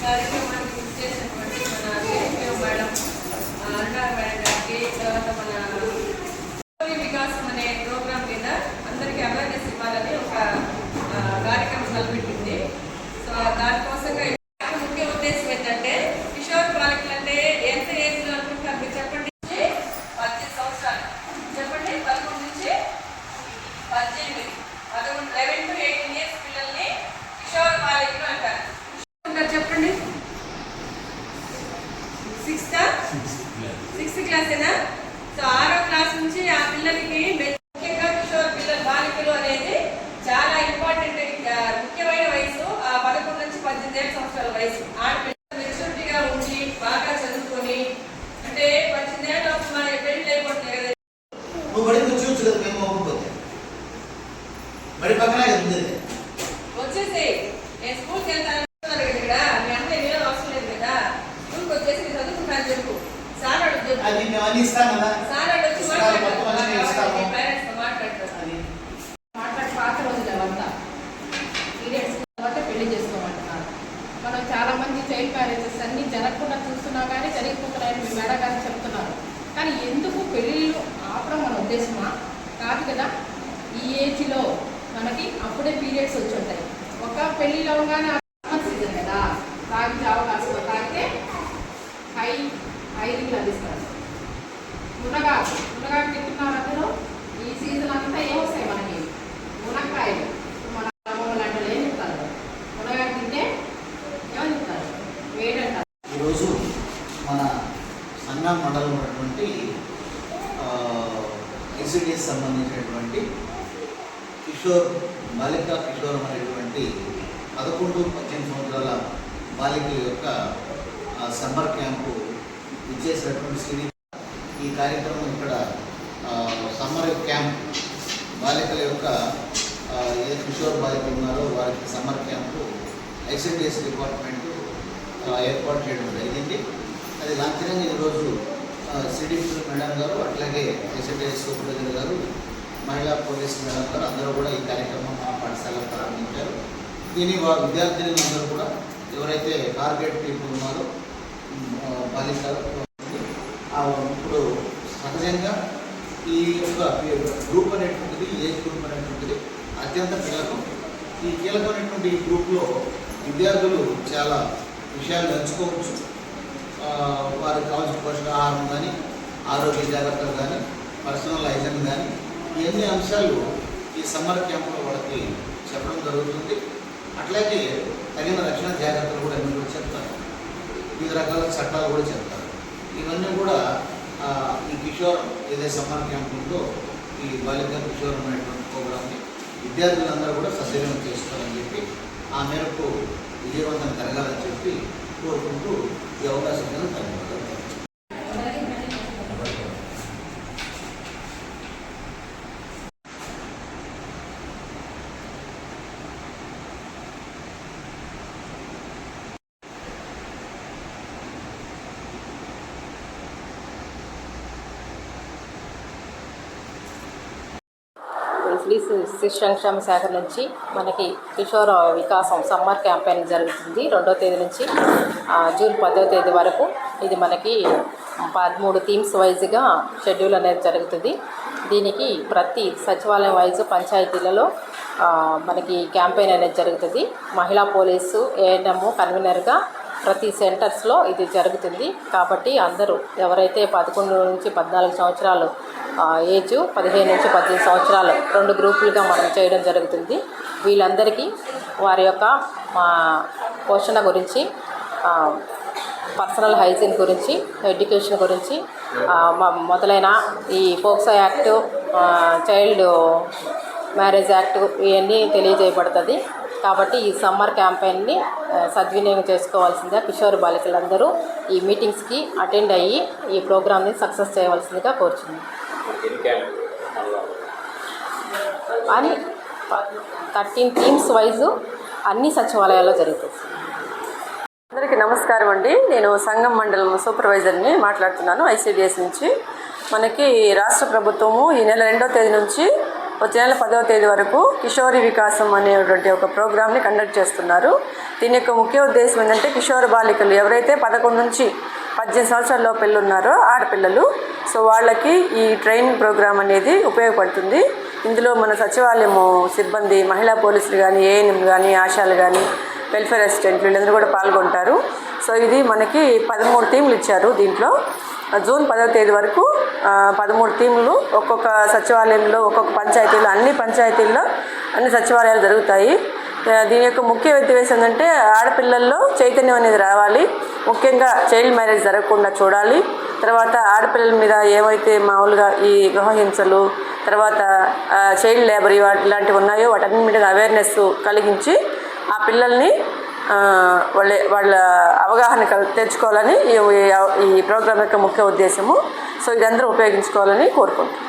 కార్యక్రమానికి చేసినటువంటి మన కేఎంకేఎం మేడం ఆ, మేడం గారికి తర్వాత మన వికాసం అనే మీద అందరికీ అవేర్నెస్ ఇవ్వాలని ఒక ఆ, కార్యక్రమం తలపెట్టింది సో దానికోసంగా ఈ కార్యక్రమం ముఖ్య ఉద్దేశం ఏంటంటే కిషోర్ బాలికలు అంటే ఎంత ఏజ్లో అనుకుంటారు మీరు చెప్పండి పద్దెనిమిది సంవత్సరాలు చెప్పండి పదకొండు నుంచి పద్దెనిమిది పదకొండు లెవెన్ టు ఎయిటీన్ ఇయర్స్ పిల్లల్ని కిషోర్ బాలికలు అంటారు ఉన్నారు చెప్పండి సిక్స్త్? సిక్స్త్ క్లాసేనా? సో ఆరో క్లాస్ నుంచి ఆ పిల్లలకి ముఖ్యంగా కిషోర్ పిల్లలు బాలికలు అనేది చాలా ఇంపార్టెంట్ ముఖ్యమైన వయసు. ఆ పదకొండు నుంచి పద్దెనిమిది ఏళ్ళ సంవత్సరాల వయసు. ఆడపిల్లలు మెచ్యూరిటీగా ఉండి బాగా చదువుకొని అంటే పద్దెనిమిది ఏళ్ళ మన పెళ్ళి అయిపోతుంది కదా. నువ్వు బడి కూర్చోవచ్చు కదా మేము బడి పక్కన వచ్చేసి నేను స్కూల్కి వెళ్తాను కదా ఇక్కడ మీ అమ్మాయి నీళ్ళు అవసరం లేదు కదా స్కూల్కి వచ్చేసి నేను చదువుకుంటాను చెప్పు సార్ అడుగు అది మేము అన్ని ఇస్తాం కదా. ఇస్తాము, మొత్తం అన్ని ఇస్తాము. చేసుకోమంటున్నారు. మనం చాలా మంది చైల్డ్ మ్యారేజెస్ అన్ని జరగకుండా చూస్తున్నా కానీ జరిగిపోతున్నాయని మీ మేడం గారు చెప్తున్నారు. కానీ ఎందుకు పెళ్ళిళ్ళు ఆపడం మన ఉద్దేశమా? కాదు కదా. ఈ ఏజ్లో మనకి అప్పుడే పీరియడ్స్ వచ్చి ఉంటాయి. ఒక పెళ్ళిలో అవగానే ఉన్నటువంటి ఐసిడిఎస్ సంబంధించినటువంటి కిషోర్ బాలిక కిషోరం అనేటువంటి పదకొండు పద్దెనిమిది సంవత్సరాల బాలికల యొక్క సమ్మర్ క్యాంపు ఇచ్చేసినటువంటి శ్రీ ఈ కార్యక్రమం ఇక్కడ సమ్మర్ క్యాంప్ బాలికల యొక్క ఏ కిషోర్ బాలికలు ఉన్నారో వారికి సమ్మర్ క్యాంపు ఐసిడిఎస్ డిపార్ట్మెంట్ ఏర్పాటు చేయడం జరిగింది. అది లాంఛనంగా ఈరోజు సిడిపి మేడం గారు అట్లాగే ఐసిడిఎస్ సూపర్వైజర్ గారు మహిళా పోలీస్ మేడం గారు అందరూ కూడా ఈ కార్యక్రమం మా పాఠశాలలో ప్రారంభించారు. దీని వా- విద్యార్థినులందరూ కూడా ఎవరైతే టార్గెట్ పీపుల్ ఉన్నారో ఆ, బాలికలు ఇప్పుడు సహజంగా ఈ యొక్క గ్రూప్ అనేటువంటిది ఏజ్ గ్రూప్ అనేటువంటిది అత్యంత కీలకం. ఈ కీలకమైనటువంటి ఈ గ్రూప్లో విద్యార్థులు చాలా విషయాలు నేర్చుకోవచ్చు వారికి కావాల్సిన పోషకాహారం కానీ ఆరోగ్య జాగ్రత్తలు కానీ పర్సనల్ హైజన్ కానీ ఇవన్నీ అంశాలు ఈ సమ్మర్ క్యాంపులో వాళ్ళకి చెప్పడం జరుగుతుంది. అట్లాగే తగిన రక్షణ జాగ్రత్తలు కూడా అన్నీ కూడా చెప్తారు? వివిధ రకాల చట్టాలు కూడా చెప్తారు. ఇవన్నీ కూడా ఈ కిషోర్ ఏదైతే సమ్మర్ క్యాంప్ ఉందో ఈ బాలిక కిషోర్ అనేటువంటి ప్రోగ్రామ్ని విద్యార్థులందరూ కూడా సద్వినియోగం చేసుకోవాలని చెప్పి ఆ మేరకు విజయవంతం జరగాలని చెప్పి Untuk 什么 శ్రీ శిశు సంక్షేమ శాఖ నుంచి మనకి కిషోర వికాసం సమ్మర్ క్యాంపెయిన్ జరుగుతుంది రెండో తేదీ నుంచి జూన్ పదో తేదీ వరకు. ఇది మనకి పదమూడు థీమ్స్ వైజ్గా షెడ్యూల్ అనేది జరుగుతుంది. దీనికి ప్రతి సచివాలయం వైజ్ పంచాయతీలలో మనకి క్యాంపెయిన్ అనేది జరుగుతుంది. మహిళా పోలీసు ఏఎన్ఎం కన్వీనర్గా ప్రతి సెంటర్స్లో ఇది జరుగుతుంది. కాబట్టి అందరూ ఎవరైతే పదకొండు నుంచి పద్నాలుగు సంవత్సరాలు ఏజ్ పదిహేను నుంచి పద్దెనిమిది సంవత్సరాలు రెండు గ్రూపులుగా మనం చేయడం జరుగుతుంది. వీళ్ళందరికీ వారి యొక్క పోషణ గురించి పర్సనల్ హైజీన్ గురించి ఎడ్యుకేషన్ గురించి మొదలైన ఈ POCSO act child marriage act ఇవన్నీ తెలియజేయబడుతుంది. కాబట్టి ఈ సమ్మర్ క్యాంపెయిన్ని సద్వినియోగం చేసుకోవాల్సిందిగా కిషోర్ బాలికలందరూ ఈ మీటింగ్స్కి అటెండ్ అయ్యి ఈ ప్రోగ్రామ్ని సక్సెస్ చేయవలసిందిగా కోరుచున్నాను అని థర్టీన్ టీమ్స్ వైజ్ అన్ని సచివాలయాల్లో జరుగుతుంది. అందరికీ నమస్కారం అండి. నేను సంఘం మండలం సూపర్వైజర్ని మాట్లాడుతున్నాను ఐసీడిఎస్ నుంచి. మనకి రాష్ట్ర ప్రభుత్వము ఈ నెల రెండో తేదీ నుంచి వచ్చే నెల పదవ తేదీ వరకు కిషోరి వికాసం అనేటువంటి ఒక ప్రోగ్రామ్ని కండక్ట్ చేస్తున్నారు. దీని యొక్క ముఖ్య ఉద్దేశం ఏంటంటే కిషోర బాలికలు ఎవరైతే పదకొండు నుంచి పద్దెనిమిది సంవత్సరాల పిల్లలు ఉన్నారో ఆడపిల్లలు సో వాళ్ళకి ఈ ట్రైనింగ్ ప్రోగ్రామ్ అనేది ఉపయోగపడుతుంది. ఇందులో మన సచివాలయము సిబ్బంది మహిళా పోలీసులు కానీ ఏఎన్ఎం కానీ ఆశాలు కానీ వెల్ఫేర్ అసిస్టెంట్లు వీళ్ళందరూ కూడా పాల్గొంటారు. సో ఇది మనకి పదమూడు థీమ్లు ఇచ్చారు దీంట్లో. జూన్ పదవ తేదీ వరకు పదమూడు టీంలు ఒక్కొక్క సచివాలయంలో ఒక్కొక్క పంచాయతీలో అన్ని పంచాయతీల్లో అన్ని సచివాలయాలు జరుగుతాయి. దీని యొక్క ముఖ్య ఉద్దేశం ఏంటంటే ఆడపిల్లల్లో చైతన్యం అనేది రావాలి. ముఖ్యంగా చైల్డ్ మ్యారేజ్ జరగకుండా చూడాలి. తర్వాత ఆడపిల్లల మీద ఏవైతే మామూలుగా ఈ గృహహింసలు తర్వాత చైల్డ్ లేబర్ ఇలాంటివి ఉన్నాయో వాటన్నిటి మీద అవేర్నెస్ కలిగించి ఆ పిల్లల్ని వాళ్ళ వాళ్ళ అవగాహన కల్- తెచ్చుకోవాలని ఈ ఈ- ఈ ప్రోగ్రాం యొక్క ముఖ్య ఉద్దేశము. సో ఇదందరూ ఉపయోగించుకోవాలని కోరుకుంటున్నాను